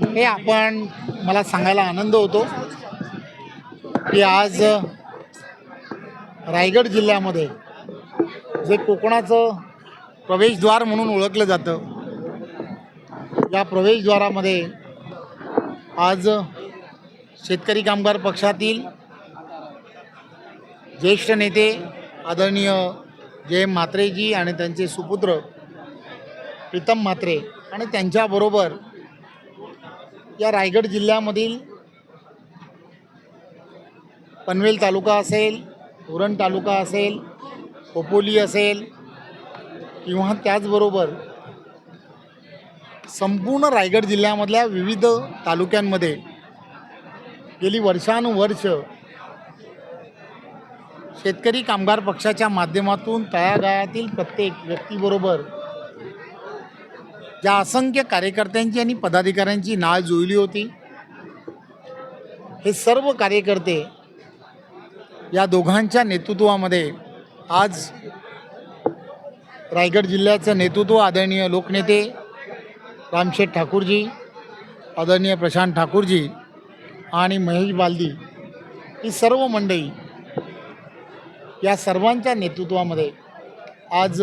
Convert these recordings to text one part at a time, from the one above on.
हे आपण मला सांगायला आनंद होतो की आज रायगड जिल्ह्यामध्ये जे कोकणाचं प्रवेशद्वार म्हणून ओळखलं जातं या प्रवेशद्वारामध्ये आज शेतकरी कामगार पक्षातील ज्येष्ठ नेते आदरणीय जय म्हात्रेजी आणि त्यांचे सुपुत्र प्रीतम म्हात्रे आणि त्यांच्याबरोबर या रायगड जिल्ह्यामधील पनवेल तालुका असेल उरण तालुका असेल खोपोली असेल किंवा त्याचबरोबर संपूर्ण रायगड जिल्ह्यामधल्या विविध तालुक्यांमध्ये गेली वर्षानुवर्ष शेतकरी कामगार पक्षाच्या माध्यमातून तळागाळातील प्रत्येक व्यक्तीबरोबर ज्या असंख्य कार्यकर्त्यांची आणि पदाधिकाऱ्यांची नाळ जुळली होती हे सर्व कार्यकर्ते या दोघांच्या नेतृत्वामध्ये आज रायगड जिल्ह्याचं नेतृत्व आदरणीय लोकनेते रामशेठ ठाकूरजी आदरणीय प्रशांत ठाकूरजी आणि महेश बालदी ही सर्व मंडळी या सर्वांच्या नेतृत्वामध्ये आज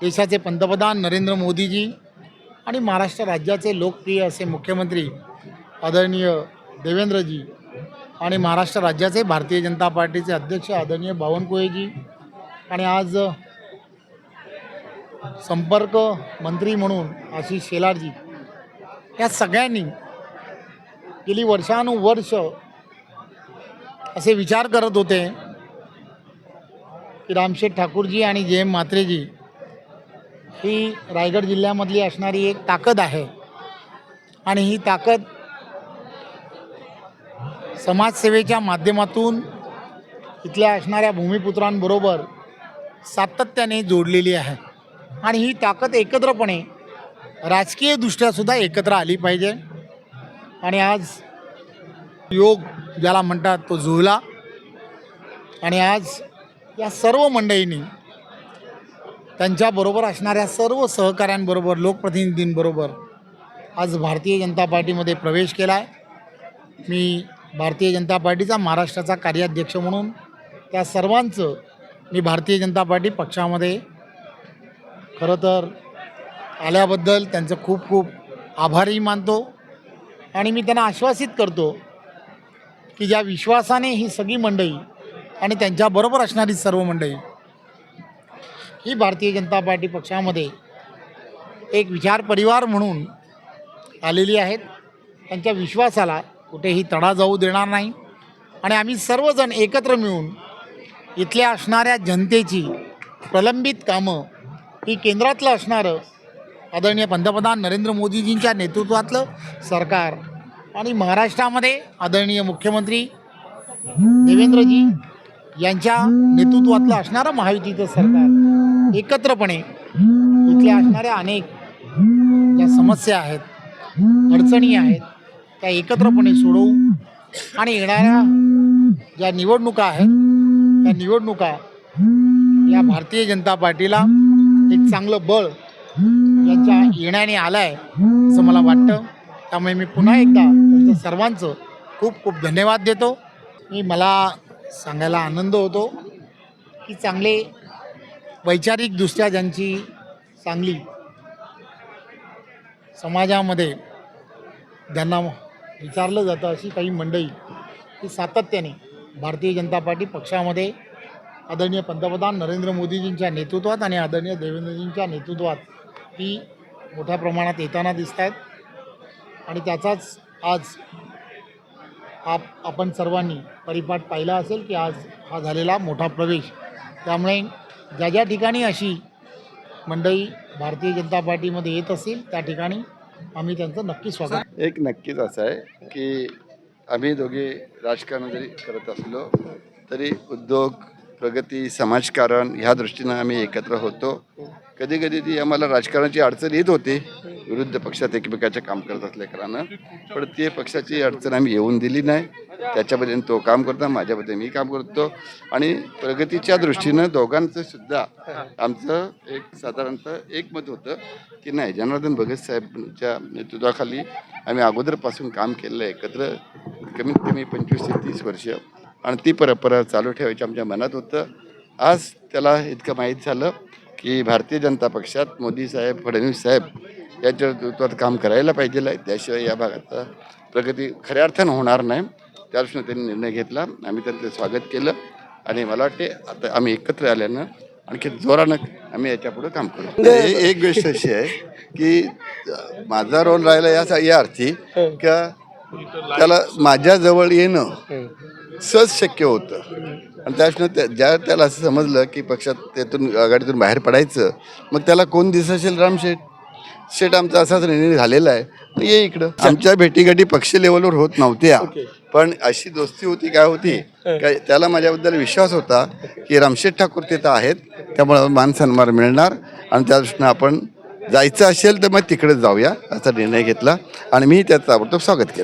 देशाचे पंतप्रधान नरेंद्र मोदीजी आणि महाराष्ट्र राज्याचे लोकप्रिय असे मुख्यमंत्री आदरणीय देवेंद्रजी आणि महाराष्ट्र राज्याचे भारतीय जनता पार्टीचे अध्यक्ष आदरणीय बावनकुळेजी आणि आज संपर्क मंत्री म्हणून आशिष शेलारजी या सगळ्यांनी गेली वर्षानुवर्ष असे विचार करत होते की रामशेठ ठाकूरजी आणि जे एम म्हात्रेजी ही रायगड जिल्ह्यामधली असणारी एक ताकद आहे. आणि ही ताकद समाजसेवेच्या माध्यमातून इथल्या असणाऱ्या भूमिपुत्रांबरोबर सातत्याने जोडलेली आहे. आणि ही ताकद एकत्रपणे राजकीयदृष्ट्यासुद्धा एकत्र आली पाहिजे. आणि आज योग ज्याला म्हणतात तो जुळला आणि आज या सर्व मंडळींनी त्यांच्याबरोबर असणाऱ्या सर्व सहकाऱ्यांबरोबर लोकप्रतिनिधींबरोबर आज भारतीय जनता पार्टीमध्ये प्रवेश केला आहे मी भारतीय जनता पार्टीचा महाराष्ट्राचा कार्याध्यक्ष म्हणून त्या सर्वांचं मी भारतीय जनता पार्टी पक्षामध्ये खरं तर आल्याबद्दल त्यांचं खूप खूप आभारही मानतो. आणि मी त्यांना आश्वासित करतो की ज्या विश्वासाने ही सगळी मंडळी आणि त्यांच्याबरोबर असणारी सर्व मंडळी ही भारतीय जनता पार्टी पक्षामध्ये एक विचार परिवार म्हणून आलेली आहेत. त्यांच्या विश्वासाला कुठेही तडा जाऊ देणार नाही. आणि आम्ही सर्वजण एकत्र मिळून इथल्या असणाऱ्या जनतेची प्रलंबित कामं ही केंद्रातलं असणारं आदरणीय पंतप्रधान नरेंद्र मोदीजींच्या नेतृत्वातलं सरकार आणि महाराष्ट्रामध्ये आदरणीय मुख्यमंत्री देवेंद्रजी यांच्या नेतृत्वातलं असणारं महायुतीचं सरकार. एकत्रपणे इथल्या असणाऱ्या अनेक ज्या समस्या आहेत अडचणी आहेत त्या एकत्रपणे सोडवू आणि येणाऱ्या ज्या निवडणुका आहेत त्या निवडणुका या भारतीय जनता पार्टीला एक चांगलं बळ यांच्या येण्याने आलं आहे असं मला वाटतं. त्यामुळे मी पुन्हा एकदा सर्वांचं खूप खूप धन्यवाद देतो. मी मला सांगायला आनंद होतो की चांगले वैचारिकदृष्ट्या ज्यांची चांगली समाजामध्ये ज्यांना विचारलं जातं अशी काही मंडळी ही सातत्याने भारतीय जनता पार्टी पक्षामध्ये आदरणीय पंतप्रधान नरेंद्र मोदीजींच्या नेतृत्वात आणि आदरणीय देवेंद्रजींच्या नेतृत्वात ही मोठ्या प्रमाणात येताना दिसत आहेत आणि त्याचाच आज आप आपण सर्वांनी परिपाठ पाहिला असेल की आज हा झालेला मोठा प्रवेश. त्यामुळे ज्या ज्या ठिकाणी अशी मंडळी भारतीय जनता पार्टीमध्ये येत असेल त्या ठिकाणी आम्ही त्यांचं नक्की स्वागत एक नक्कीच असं आहे की आम्ही दोघे राजकारण जरी करत असलो तरी उद्योग प्रगती समाजकारण ह्या दृष्टीनं आम्ही एकत्र होतो. कधी कधी ती आम्हाला राजकारणाची अडचण येत होती विरुद्ध पक्षात एकमेकाचे काम करत असल्या पण ते पक्षाची अडचण आम्ही येऊन दिली नाही. त्याच्याबद्दल तो काम करतो माझ्याबद्दल मी काम करतो. आणि प्रगतीच्या दृष्टीनं दोघांचं सुद्धा आमचं एक साधारणतः एकमत होतं की नाही जनार्दन भगत साहेबच्या नेतृत्वाखाली आम्ही अगोदरपासून काम केलेलं आहे. एकत्र कमीत कमी पंचवीस ते तीस वर्ष. आणि ती परंपरा चालू ठेवायची आमच्या मनात होतं. आज त्याला इतकं माहीत झालं की भारतीय जनता पक्षात मोदी साहेब फडणवीस साहेब याच्या नेतृत्वात काम करायला पाहिजे आहे. त्याशिवाय या भागात प्रगती खऱ्या अर्थानं होणार नाही. त्या त्यांनी निर्णय घेतला. आम्ही त्यांचं स्वागत केलं. आणि मला वाटते आता आम्ही एकत्र आल्यानं आणखी जोरानं आम्ही याच्यापुढे काम करू. एक गोष्ट अशी आहे की माझा रोल राहिला या या अर्थी का त्याला माझ्याजवळ येणं सहज शक्य होतं. आणि त्याच्यानं त्या ज्या त्याला असं समजलं की पक्षात त्यातून आघाडीतून बाहेर पडायचं मग त्याला कोण दिसत असेल रामशेठ? शेठ आमचा असाच निर्णय झालेला आहे. ये इकडं. आमच्या भेटीगाठी पक्ष लेवलवर होत नव्हत्या. पण अशी दोस्ती होती काय होती काय त्याला माझ्याबद्दल विश्वास होता की रामशेठ ठाकूर तिथं आहेत त्यामुळे मान सन्मान मिळणार आणि त्या दृष्टीनं आपण जायचं असेल तर मग तिकडे जाऊया असा निर्णय घेतला आणि मी त्याचं ताबडतोब स्वागत केलं.